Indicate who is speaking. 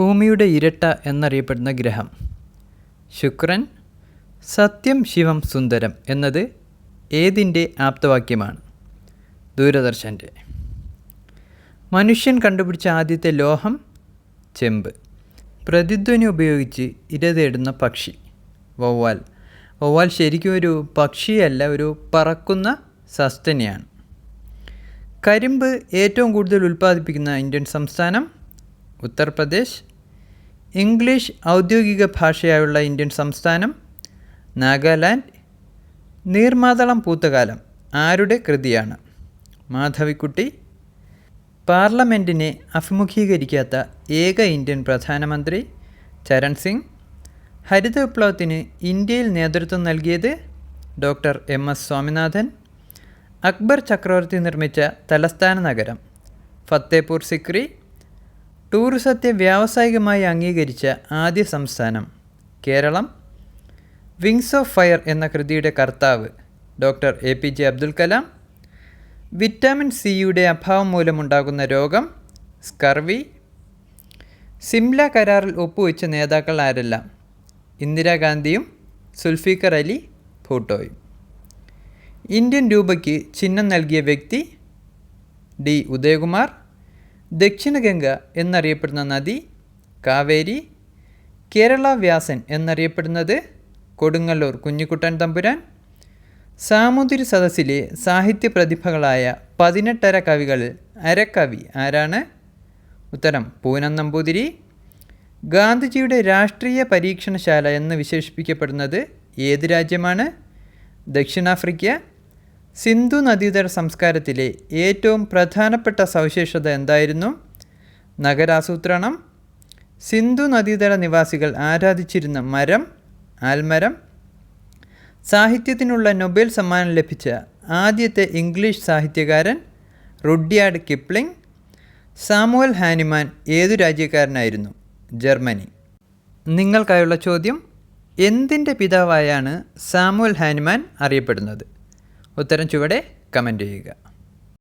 Speaker 1: ഭൂമിയുടെ ഇരട്ട എന്നറിയപ്പെടുന്ന ഗ്രഹം. ശുക്രൻ സത്യം ശിവം സുന്ദരം എന്നത് ഏതിന്റെ ആപ്തവാക്യമാണ്? ദൂരദർശന്റെ. മനുഷ്യൻ കണ്ടുപിടിച്ച ആദ്യത്തെ ലോഹം ചെമ്പ്. പ്രതിധ്വനി ഉപയോഗിച്ച് ഇര തേടുന്ന പക്ഷി വവ്വാൽ. വവ്വാൽ ശരിക്കും ഒരു പക്ഷിയല്ല ഒരു പറക്കുന്ന സസ്തനിയാണ്. കരിമ്പ് ഏറ്റവും കൂടുതൽ ഉൽപ്പാദിപ്പിക്കുന്ന ഇന്ത്യൻ സംസ്ഥാനം ഉത്തർപ്രദേശ് ഇംഗ്ലീഷ് ഔദ്യോഗിക ഭാഷയായുള്ള ഇന്ത്യൻ സംസ്ഥാനം നാഗാലാൻഡ് നീർമാതളം പൂത്തകാലം ആരുടെ കൃതിയാണ്? മാധവിക്കുട്ടി പാർലമെന്റിനെ അഭിമുഖീകരിക്കാത്ത ഏക ഇന്ത്യൻ പ്രധാനമന്ത്രി ചരൺ സിംഗ് ഹരിത വിപ്ലവത്തിന് ഇന്ത്യയിൽ നേതൃത്വം നൽകിയത് doctor M S Swaminathan Akbar ചക്രവർത്തി നിർമ്മിച്ച തലസ്ഥാന നഗരം ഫത്തേപൂർ സിക്രി ടൂറിസത്തെ വ്യാവസായികമായി അംഗീകരിച്ച ആദ്യ സംസ്ഥാനം കേരളം. വിങ്സ് ഓഫ് ഫയർ എന്ന കൃതിയുടെ കർത്താവ് doctor A P J Abdul Kalam. Vitamin സിയുടെ അഭാവം മൂലമുണ്ടാകുന്ന രോഗം സ്കർവി. സിംല കരാറിൽ ഒപ്പുവെച്ച നേതാക്കൾ ആരെല്ലാം? ഇന്ദിരാഗാന്ധിയും സുൽഫിക്കർ അലി ഭൂട്ടോയും. ഇന്ത്യൻ രൂപയ്ക്ക് ചിഹ്നം നൽകിയ വ്യക്തി ഡി ഉദയകുമാർ. ദക്ഷിണഗംഗ എന്നറിയപ്പെടുന്ന നദി കാവേരി കേരള വ്യാസൻ എന്നറിയപ്പെടുന്നത് കൊടുങ്ങല്ലൂർ കുഞ്ഞിക്കുട്ടൻ തമ്പുരാൻ സാമൂതിരി സദസ്സിലെ സാഹിത്യ പ്രതിഭകളായ പതിനെട്ടര കവികളിൽ അരക്കവി ആരാണ്? ഉത്തരം പൂനം നമ്പൂതിരി. ഗാന്ധിജിയുടെ രാഷ്ട്രീയ പരീക്ഷണശാല എന്ന് വിശേഷിപ്പിക്കപ്പെടുന്നത് ഏത് രാജ്യമാണ്? ദക്ഷിണാഫ്രിക്ക സിന്ധു നദീതര സംസ്കാരത്തിലെ ഏറ്റവും പ്രധാനപ്പെട്ട സവിശേഷത എന്തായിരുന്നു? നഗരാസൂത്രണം സിന്ധു നദീതര നിവാസികൾ ആരാധിച്ചിരുന്ന മരം ആൽമരം സാഹിത്യത്തിനുള്ള നൊബേൽ സമ്മാനം ലഭിച്ച ആദ്യത്തെ ഇംഗ്ലീഷ് സാഹിത്യകാരൻ റുഡ്യാർഡ് കിപ്ലിംഗ് സാമുവൽ ഹാനിമാൻ ഏതു രാജ്യക്കാരനായിരുന്നു? ജർമ്മനി. നിങ്ങൾക്കായുള്ള ചോദ്യം എന്തിന്റെ പിതാവായാണ് സാമുവൽ ഹാനിമാൻ അറിയപ്പെടുന്നത്? ഉത്തരം ചുവടെ കമന്റ് ചെയ്യുക.